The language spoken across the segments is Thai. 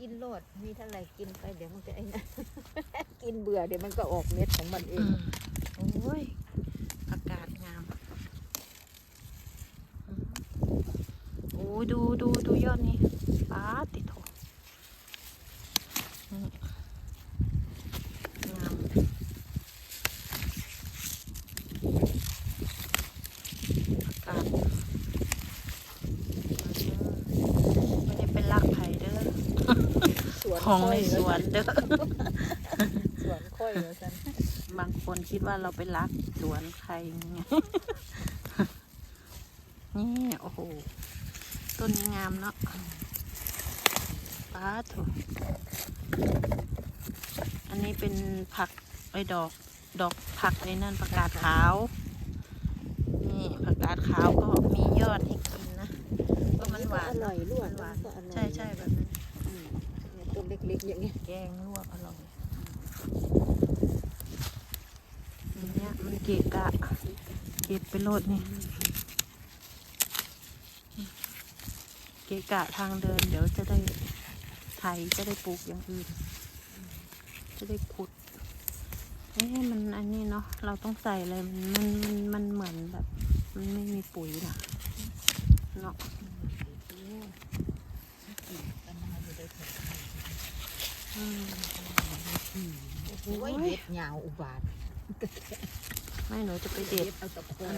กินโลดมีเท่าไหร่กินไปเดี๋ยวมันก็ไอ้นั่นกินเบื่อเดี๋ยวมันก็ออกเม็ดของมันเออืงมโอ้ยอากาศงามอืมโอ้ยดูดูดูยอดนี้ป้าดติดโถนี่งามอากาศอืมไม่ได้เป็นลักไผ่เด้อ สวน ของในค่ยสวนเด้อสวนค่อยแล้วกันบางคนคิดว่าเราไปรักสวนใครอย่างเงี้ยนี่โอ้โห ต้นนี้งามเนาะป้าถูอันนี้เป็นผักไอ้ดอก ดอกผักไอ้นั่นผักกาดขาว นี่ผักกาดขาวก็มียอดให้กินนะก็มันหวานอร่อยลวกหวานก็อร่อยใช่ใช่แบบนั้นอืม เล็กๆอย่างเงี้ยแกงลวกอร่อยอันเนี้ยมันเกะกะเก็บไปโลดนี่เกะกะทางเดิน เดี๋ยวจะได้ไถจะได้ปลูกอย่างอื่น จะได้ขุดเอ๊ะมันอันนี้เนาะเราต้องใส่อะไรมันมันมันเหมือนแบบ มันไม่มีปุ๋ยนะเนาะอืม โอ้ยเด็ดยาวอุบาทไม่หนูจะไปเด็ดเอาตะโพน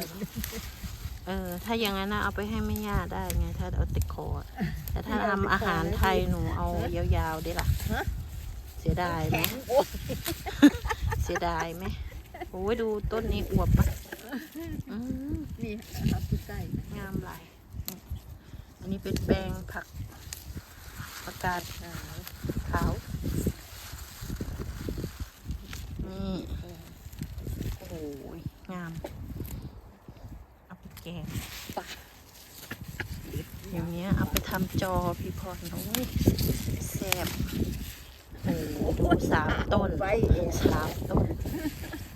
เออ ถ้าอย่างนั้นนะเอาไปให้แม่ย่าได้ไง ถ้าเอาติดคออะแต่ถ้าทำอาหารไทยหนูเอายาวๆได้ล่ะเสียดายไหมแข็งโอ้ยเสียดายไหมโอ้ยดูต้นนี้อวบอะอืมนี่เอาไปใกล้นะงามหลายนี่อันนี้เป็นแปลงผักประกาศขาวขาว นี่โอ้โหงาม เอาไปแกงปะอย่างเนี้ยเอาไปทำจอพี่พรโอ้ยแซ่บโอ้โหสามต้นไว้สามต้น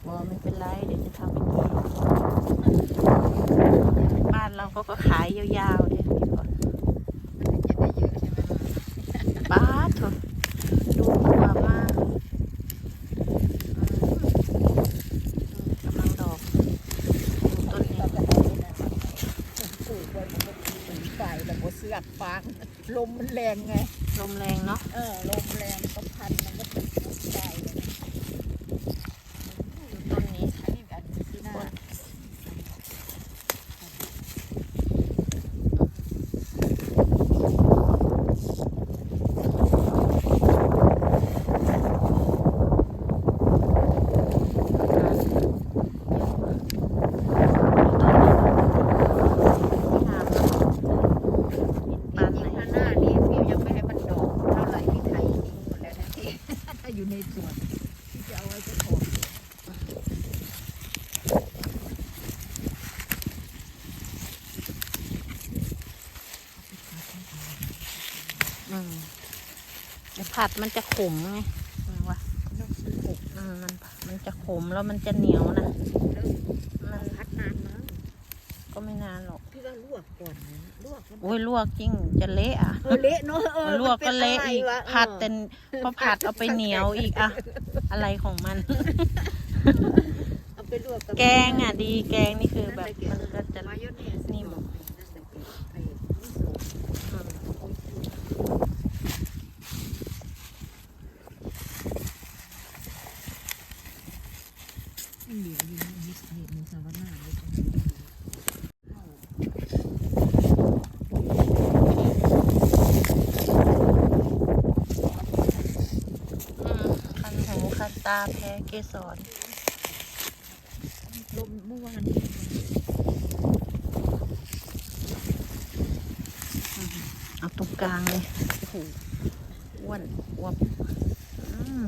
บอไม่เป็นไรเดี๋ยวจะทำเป็นนี้บ้านเราเขาก็ขายยาวๆเนี่ยพี่พร จะได้เยอะใช่ไหม บ้าดเถอะดูหัวมากอืมกำลังดอกดูต้นนี้ เราจะเอาไปนะปลูกไว้มันก็ปลูกไฟแล้วก็เสือกฟาง ลมมันแรงไงลมแรงเนาะเออลมแรงก็พันมันก็เป็นปลูกไฟเลยนะ ดูต้นนี้ อันนี้แบบที่หน้า บ้านไหน ข้างหน้านี้พี่ยังไม่ให้มันดอกเท่าไหร่พี่ไทยทิ้งหมดแล้วนะพี่ ถ้าอยู่ในสวนที่จะเอาไว้จะถอน อืมแต่ผัดมันจะขมไงไงวะนกมันหกอืมมันมันจะขมแล้วมันจะเหนียวนะแล้วมันพัดนานมั้งก็ไม่นานหรอก พี่ว่าลวกก่อนนะลวกแล้วโอ้ยลวกจริงจะเละอะ เออเละเนาะเออลวกก็มันเละป็นไรอีกวะผัดเออเป็นพอผัดเอาไปเหนียวอีกอะอะไรของมัน เอาไปลวกบแกงอะดีแกงนี่คือแบบมันก็จะ มายองเนสนิ่ม นั่นแหละไอ้มิโซะ อืม เหลียวอยู่นะมิสเนสมันสาวนาเลยตรงนี้ อืมคันหูคัน ตาแพ้เกสรลมเมื่อวานเอาตรงกลางเลยโอ้โหอ้วนอวบอืม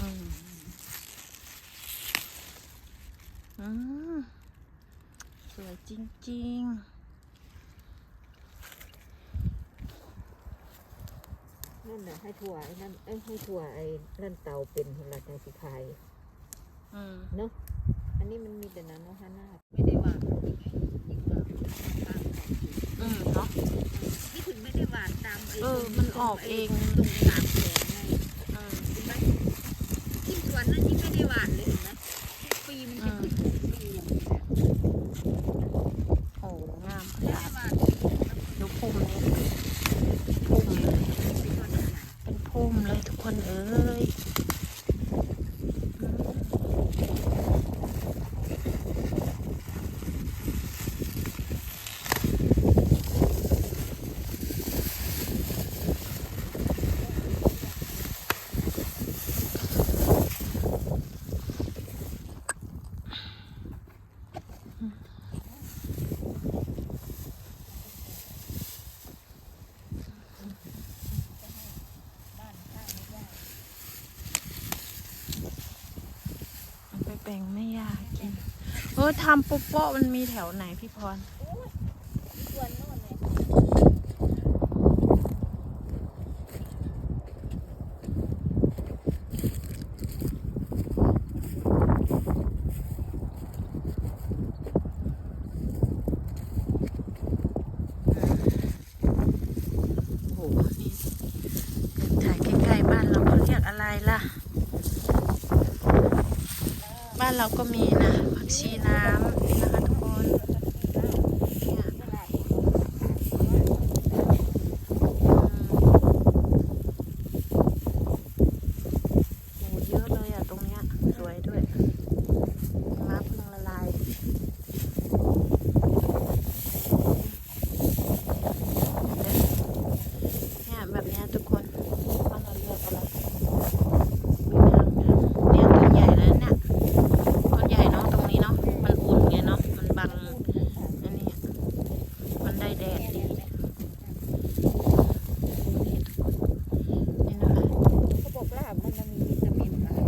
อืมอืมสวยจริง นั่นน่ะให้ถั่วไอ้นั่นเอ้ยให้ถั่วไอ้นั่นเตาเป็นคนละจังสิคายๆอืมเนาะอันนนี้มันมีแต่นั้นว่าฮานาไม่ได้หวานยังไงยิ่งหวานตามขอบเขตอืมเนาะที่ถึงไม่ได้หวานตามไอ้เออตรงมันออกเองตรงสามแขนไงอืมเห็นไหมที่สวนนั้นยิ่งไม่ได้หวานเลยเห็นไหมทุกปีมันจะขึ้นทุกปีอย่างนี้แหละ โอ้งามข ไม่ นา ได้ ด หวาน ดูพุ่มนี้พุ่มเลย เป็นต้นใหญ่ เป็นพุ่มเลยทุกคนเอ้ยอืม แปแบ่งไม่ยากกินเออทำปุ๊บโปะมันมีแถวไหนพี่พร ส่วนโน่นเลย โอ้โหนี่ถ่ายใกล้ๆบ้านเราเขาเรียกอะไรล่ะ บ้านเรา ก็มีนะผักชีน้ำนี่นะคะทุกคนเนี่ยอืมโอ้เยอะเลยอะตรงเนี้ย สวยด้วยน้ำเพิ่งละลาย เนี่ยแบบเนี้ยทุกคนว่าเราเลือกอะไรมีน้ำเนี่ยเนี่ยต้นใหญ่แล้วเนี่ยต้นใหญ่เนาะตรงนี้เนาะมันอุ่นไงเนาะมันบังอันนี้มันได้แดดดีนี่นี่นะคะ เขาบอกว่ามันจะมีวิตามินอะไร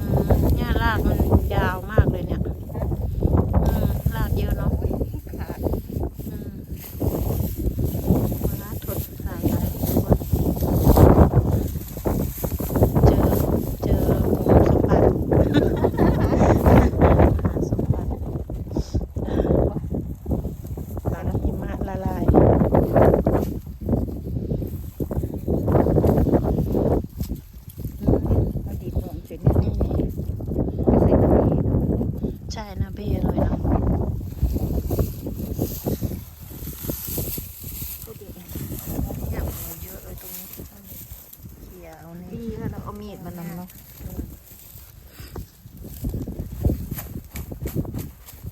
อืมเนี่ยรากมันยาวมากเลยเนี่ยอืมรากเยอะเนาะ โอ้ยขาด อืมมาถดสายอะไรทุกคนเจอ เจอหมูสมบัติ หาสมบัติปลาหิมะละลาย เอาดีก่อนเสร็จเนี่ยนี่ไม่ใส่กะทิ ใช่นะเบ้เลยเนาะ ก็ดี เนี่ยหมูเยอะเลยตรงนี้เขี่ยเอานี่ ดีแล้วเราเอามีดมานำเนาะ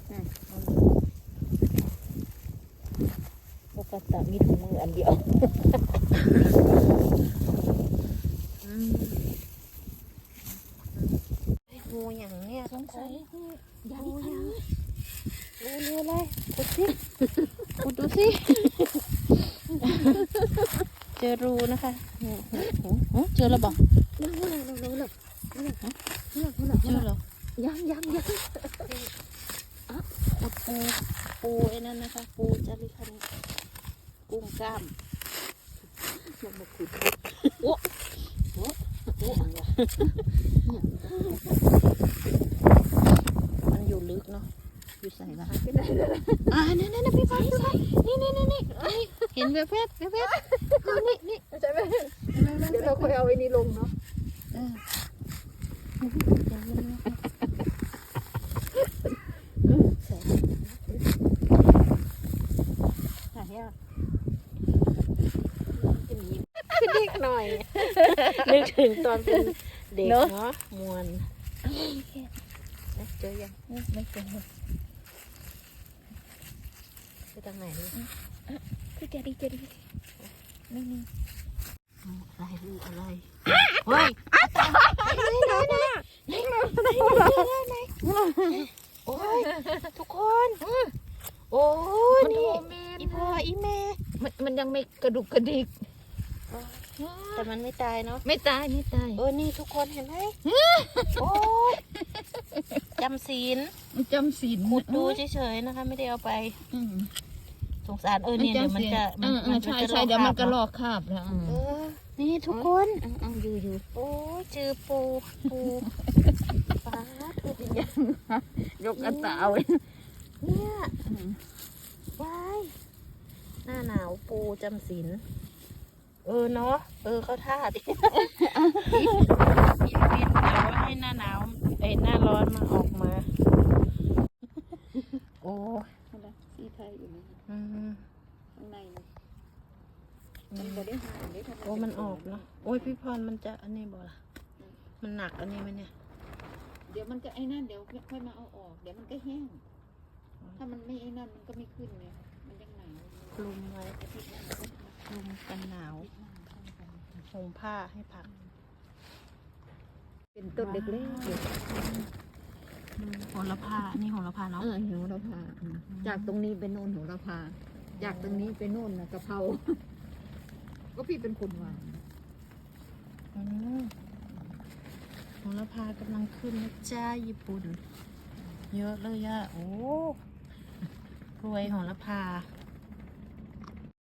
อืม ปกติมีถุงมืออันเดียวอืมงูอย่างเนี้ยสงสัยยังงูอยัย่างงรู้รู้เลยขุดสิขุดดูสิ เจอรูนะคะโอ้โหโอ้โหเจอแล้วบอกนั่นนั่นนั่นนั่นนั่นนั่นนั่นเจอแล้วยังยังยังขุดปูปูไอ้นั่นนะคะปูจาริคัน กุ้งกล้ามยังมาขุดโอ้โอ้โอ้อะไรวะมันอยู่ลึกเนาะอยู่ใส่ละหายไปไหนแล้วอ่านี่นี่นี่พี่พายพี่พายนี่นี่นี่นี่นี่เห็นแบบแพบแบบแพบนี่นี่ใช่ไหมเดี๋ยวเราค่อยเอาไอ้นี่ลงเนาะ เออเดี๋ยวมันใส่ หายากจะมีเด็กห น่อยนึกถึงตอนเป็นเด็กเนอะเนาะมวนเจอยังไม่เป็นไรไปทางไหนดีคือจะดีจะดีนี่นี่อะไรลูกอะไรเฮ้ยโอ้ยทุกคนโอ้ยมันนี่โอเมนอีพ่ออีแม่มันมันยังไม่กระดุกกระดิก แต่มันไม่ตายเนาะไม่ตายไม่ตายเออนี่ทุกคนเห็นไหมโอ้ยจำศีลมันจำศีลขุดดูเฉยๆนะคะ ไม่ได้เอาไปอืมสงสารเออเนี่ยเดี๋ยวมันจะเออเออใช่ใช่เดี๋ยวมันก็ลอกคราบแล้วเออนี่ทุกคนเอาอยู่อยู่โอ้ยเจอปูปูปลายังยกกระเป๋าเลยเนี่ยยายหน้าหนาวปูจำศีล เออเนาะเออเขาท่าดิพี่วินเอาให้หน้าหนาวไอ้ยหน้าร้อนมาออกมา โอ้สีไทยอยู่นะอืมข้างในนะมันก็ได้หายได้ทำโอ้มันออกเนาะโอ้ยพี่พรมันจะอันนี้บ่ล่ะมันหนักอันนี้ไหมเนี่ย เดี๋ยวมันก็ไอ้นั่นเดี๋ยวค่อยมาเอาออก เดี๋ยวมันก็แห้ง ถ้ามันไม่ไอ้นั่นมันก็ไม่ขึ้นไงมันยังหนาวคลุมไว้ อาทิตย์หน้าคลุมกันหนาวห่มผ้าให้ผัก เป็นต้นเล็กๆเดี๋ยวอืมโหระพาอันนี้โหระพาเนาะ เออโหระพาอืมจากตรงนี้ไปโน่นโหระพา จากตรงนี้ไปโน่นนะกะเพรา ก็พี่เป็นคนวางอืมโหระพากำลังขึ้นนะจ้าญี่ปุ่น เยอะเลยอะโอ้รวยโหระพา